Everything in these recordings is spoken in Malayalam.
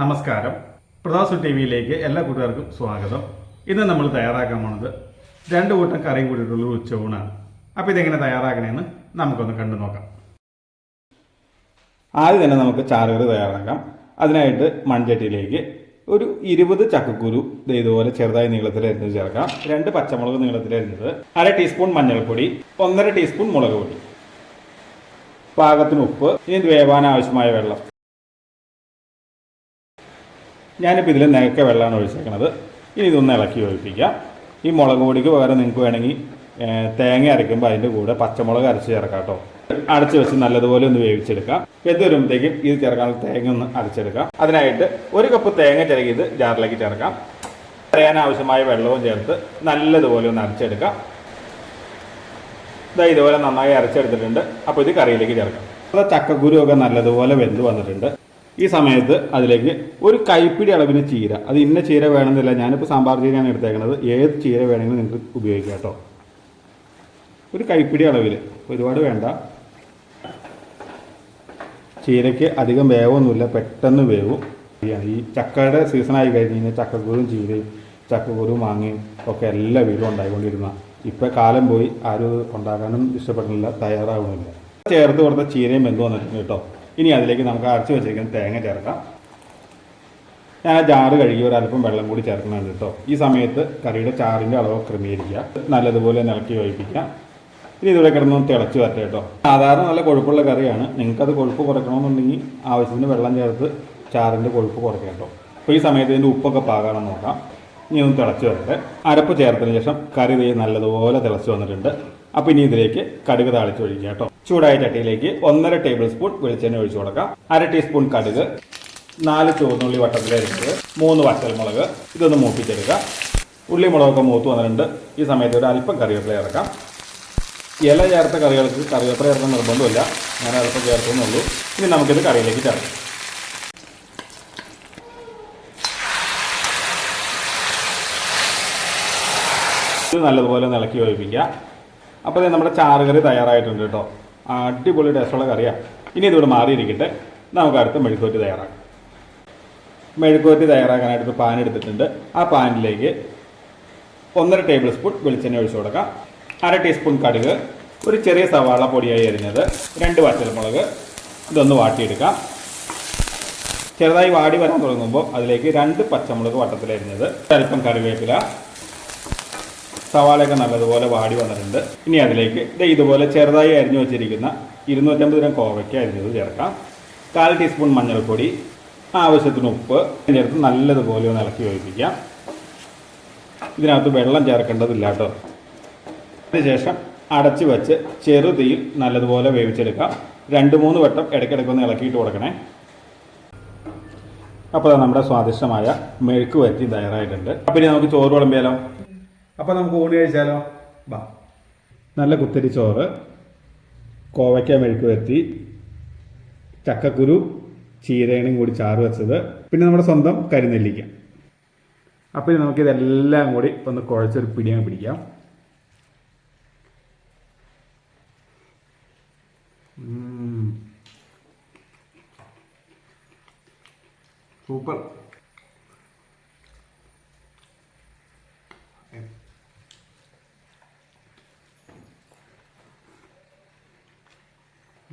നമസ്കാരം. പ്രതാസു ടി വിയിലേക്ക് എല്ലാ കൂട്ടുകാർക്കും സ്വാഗതം. ഇന്ന് നമ്മൾ തയ്യാറാക്കാൻ പോണത് രണ്ട് കൂട്ടം കറിയും കൂടിയിട്ടുള്ള ഉച്ചയൂണാണ് അപ്പോൾ ഇതെങ്ങനെ തയ്യാറാക്കണമെന്ന് നമുക്കൊന്ന് കണ്ടു നോക്കാം. ആദ്യം തന്നെ നമുക്ക് ചാറുകറി തയ്യാറാക്കാം. അതിനായിട്ട് മൺചട്ടിയിലേക്ക് ഒരു ഇരുപത് ചക്കക്കുരു ഇതുപോലെ ചെറുതായി നീളത്തിൽ അരിഞ്ഞത് ചേർക്കാം. രണ്ട് പച്ചമുളക് നീളത്തിൽ അരിഞ്ഞത് അര ടീസ്പൂൺ മഞ്ഞൾപ്പൊടി ഒന്നര ടീസ്പൂൺ മുളക് പൊടി പാകത്തിന് ഉപ്പ് ഇനി വേവാൻ ആവശ്യമായ വെള്ളം. ഞാനിപ്പോൾ ഇതിൽ നിരക്ക വെള്ളമാണ് ഒഴിച്ചേക്കുന്നത് ഇനി ഇതൊന്ന് ഇളക്കി ഒഴിപ്പിക്കാം. ഈ മുളക് പൊടിക്ക് പകരം നിങ്ങൾക്ക് വേണമെങ്കിൽ തേങ്ങ അരയ്ക്കുമ്പോൾ അതിന്റെ കൂടെ പച്ചമുളക് അരച്ച് ചേർക്കാം കേട്ടോ. അടച്ച് വെച്ച് നല്ലതുപോലെ ഒന്ന് വേവിച്ചെടുക്കാം. വെന്ത് വരുമ്പോഴത്തേക്കും ഇത് ചേർക്കാനുള്ള തേങ്ങ ഒന്ന് അരച്ചെടുക്കാം. അതിനായിട്ട് ഒരു കപ്പ് തേങ്ങ ചിരകിയത് ജാറിലേക്ക് ചേർക്കാം. അരയാൻ ആവശ്യമായ വെള്ളവും ചേർത്ത് നല്ലതുപോലെ ഒന്ന് അരച്ചെടുക്കാം. ഇതാ ഇതുപോലെ നന്നായി അരച്ചെടുത്തിട്ടുണ്ട്. അപ്പോൾ ഇത് കറിയിലേക്ക് ചേർക്കാം. അപ്പോൾ ചക്കക്കുരു ഒക്കെ നല്ലതുപോലെ വെന്ത് വന്നിട്ടുണ്ട്. ഈ സമയത്ത് അതിലേക്ക് ഒരു കൈപ്പിടി അളവിന് ചീര. അത് ഇന്ന ചീര വേണമെന്നില്ല. ഞാനിപ്പോൾ സാമ്പാർ ചീരയാണ് എടുത്തേക്കുന്നത് ഏത് ചീര വേണമെങ്കിലും നിങ്ങൾക്ക് ഉപയോഗിക്കാം കേട്ടോ. ഒരു കൈപ്പിടി അളവിൽ ഒരുപാട് വേണ്ട. ചീരയ്ക്ക് അധികം വേവൊന്നുമില്ല. പെട്ടെന്ന് വേവും. ഈ ചക്കയുടെ സീസണായി കഴിഞ്ഞ് കഴിഞ്ഞാൽ ചക്കക്കുരും ചീരയും ചക്കക്കുരും മാങ്ങയും ഒക്കെ എല്ലാ വീടും ഉണ്ടായിക്കൊണ്ടിരുന്ന. ഇപ്പം കാലം പോയി. ആരും ഉണ്ടാക്കാനും ഇഷ്ടപ്പെടുന്നില്ല. തയ്യാറാവുന്നില്ല ചേർത്ത് കൊടുത്ത ചീരയും വെന്ത് കേട്ടോ. ഇനി അതിലേക്ക് നമുക്ക് അരച്ച് വെച്ചിരിക്കുന്ന തേങ്ങ ചേർക്കാം. ഞാൻ ആ ജാറ് കഴുകി ഒരല്പം വെള്ളം കൂടി ചേർക്കുന്നുണ്ട് കേട്ടോ ഈ സമയത്ത് കറിയുടെ ചാറിന്റെ അളവ് ക്രമീകരിക്കുക. നല്ലതുപോലെ നിലക്കി ഒഴിപ്പിക്കാം ഇനി ഇതുവരെ കിടന്ന് തിളച്ച് വരട്ടെ കേട്ടോ സാധാരണ നല്ല കൊഴുപ്പുള്ള കറിയാണ്. നിങ്ങൾക്കത് കൊഴുപ്പ് കുറയ്ക്കണമെന്നുണ്ടെങ്കിൽ ആവശ്യത്തിന് വെള്ളം ചേർത്ത് ചാറിന്റെ കൊഴുപ്പ് കുറയ്ക്കാം കേട്ടോ അപ്പോൾ ഈ സമയത്ത് ഇതിന്റെ ഉപ്പൊക്കെ പാകാണെന്ന് നോക്കാം. ഇനി ഒന്ന് തിളച്ച് വരട്ടെ. അരപ്പ് ചേർത്തതിന് ശേഷം കറി നല്ലതുപോലെ തിളച്ച് വന്നിട്ടുണ്ട്. അപ്പോൾ ഇനി ഇതിലേക്ക് കടുക് താളിച്ച് ഒഴിക്കുക കേട്ടോ ചൂടായ ചട്ടിയിലേക്ക് ഒന്നര ടേബിൾ സ്പൂൺ വെളിച്ചെണ്ണ ഒഴിച്ചു കൊടുക്കാം. അര ടീസ്പൂൺ കടുക് നാല് ചുവന്നുള്ളി വട്ടത്തിലരിഞ്ഞത് മൂന്ന് വറ്റൽമുളക് ഇതൊന്ന് മൂപ്പിച്ചെടുക്കുക. ഉള്ളി മുളകൊക്കെ മൂത്ത് വന്നിട്ടുണ്ട്. ഈ സമയത്ത് ഒരു അല്പം കറിവേപ്പില ഇറക്കാം ഇല ചേർത്ത കറികൾക്ക് കറിവേപ്പില ചേർക്കാൻ നിർബന്ധമില്ല. ഞാൻ അല്പം ചേർക്കുന്നുള്ളൂ ഇനി നമുക്കിത് കറിയിലേക്ക് ചേർക്കാം. ഇത് നല്ലതുപോലെ ഇളക്കി ഒഴിപ്പിക്കുക. അപ്പോൾ നമ്മുടെ ചാറുകറി തയ്യാറായിട്ടുണ്ട് കേട്ടോ. അടിപൊളി ടേസ്റ്റുള്ള കറിയാണ് ഇനി ഇതിവിടെ മാറിയിരിക്കട്ടെ. നമുക്ക് അടുത്ത മെഴുക്കുവറ്റി തയ്യാറാക്കാം. മെഴുക്കുവറ്റി തയ്യാറാക്കാനായിട്ട് ഒരു പാൻ എടുത്തിട്ടുണ്ട്. ആ പാനിലേക്ക് ഒന്നര ടേബിൾ സ്പൂൺ വെളിച്ചെണ്ണ ഒഴിച്ചു കൊടുക്കാം. അര ടീസ്പൂൺ കടുക് ഒരു ചെറിയ സവാള പൊടിയായി അരിഞ്ഞത് രണ്ട് വറ്റൽമുളക് ഇതൊന്ന് വാട്ടിയെടുക്കാം. ചെറുതായി വാടി വരാൻ തുടങ്ങുമ്പോൾ അതിലേക്ക് രണ്ട് പച്ചമുളക് വട്ടത്തിലരിഞ്ഞത് അല്പം കറിവേപ്പില സവാളയൊക്കെ നല്ലതുപോലെ വാടി വന്നിട്ടുണ്ട്. ഇനി അതിലേക്ക് ഇത് ഇതുപോലെ ചെറുതായി അരിഞ്ഞു വെച്ചിരിക്കുന്ന ഇരുന്നൂറ്റമ്പത് ഗ്രാം കോവയ്ക്ക് അരിഞ്ഞത് ചേർക്കാം. കാൽ ടീസ്പൂൺ മഞ്ഞൾപ്പൊടി ആവശ്യത്തിന് ഉപ്പ് ചേർത്ത് നല്ലതുപോലെ ഒന്ന് ഇളക്കി ഒഴിപ്പിക്കാം ഇതിനകത്ത് വെള്ളം ചേർക്കേണ്ടതില്ല കേട്ടോ. അതിനുശേഷം അടച്ചു വെച്ച് ചെറുതീയിൽ നല്ലതുപോലെ വേവിച്ചെടുക്കാം. രണ്ട് മൂന്ന് വട്ടം ഇടയ്ക്കിടയ്ക്ക് ഇളക്കിയിട്ട് കൊടുക്കണേ. അപ്പോൾ നമ്മുടെ സ്വാദിഷ്ടമായ മെഴുക്ക് വറ്റി തയ്യാറായിട്ടുണ്ട്. അപ്പോൾ ഇനി നമുക്ക് ചോറ് വിളമ്പിയാലോ? അപ്പോൾ നമുക്ക് ഊണ് കഴിച്ചാലോ? ബാ. നല്ല കുത്തരി ചോറ് കോവയ്ക്ക മെഴുക്ക് വരുത്തി ചക്കക്കുരു ചീരയണയും കൂടി ചാറ് വെച്ചത് പിന്നെ നമ്മുടെ സ്വന്തം കരിനെല്ലിക്ക. അപ്പോൾ നമുക്കിതെല്ലാം കൂടി ഒന്ന് കുഴച്ചൊരു പിടിയങ്ങ് പിടിക്കാം. സൂപ്പർ.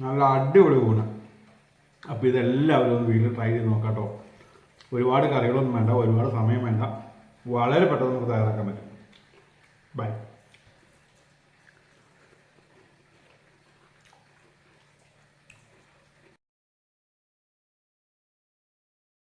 നല്ല അടിപൊളി ഊണ്. അപ്പോൾ ഇതെല്ലാവരും ഒന്ന് വീട്ടിൽ ട്രൈ ചെയ്ത് നോക്കാം കേട്ടോ. ഒരുപാട് കറികളൊന്നും വേണ്ട ഒരുപാട് സമയം വേണ്ട. വളരെ പെട്ടെന്ന് നമുക്ക് തയ്യാറാക്കാൻ പറ്റും. ബൈ